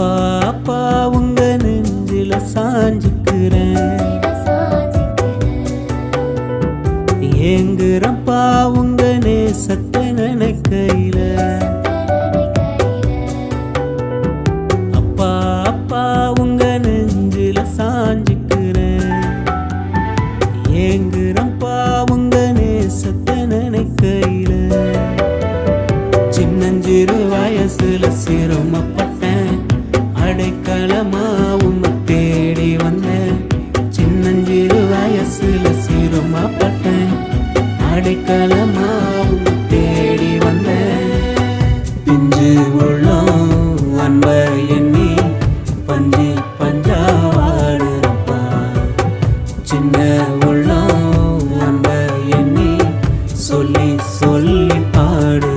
பாப்பா உங்க நெஞ்சில சாஞ்சிக்கிறேன். ஏங்குறப்பா உங்க நேசத்தை நினைக்கையில. அப்பா அப்பா உங்க நெஞ்சில சாஞ்சுக்கிறேன். ஏங்குறப்பா உங்க நேசத்தை நினைக்கையில. சின்னஞ்சிறு வயசுல சிரமப்பட்டேன். அடைக்கலமா உன்னை தேடி வந்தேன். சின்னஞ்சிறு வயசுல சிரமா பட்டேன் அடைக்கலமா உன்னை தேடி வந்தேன். பிஞ்சு உள்ளம் அன்பை எண்ணி பஞ்சி பஞ்சாவாடுறப்பா சின்ன உள்ளம் அன்பை எண்ணி சொல்லி சொல்லி பாடு.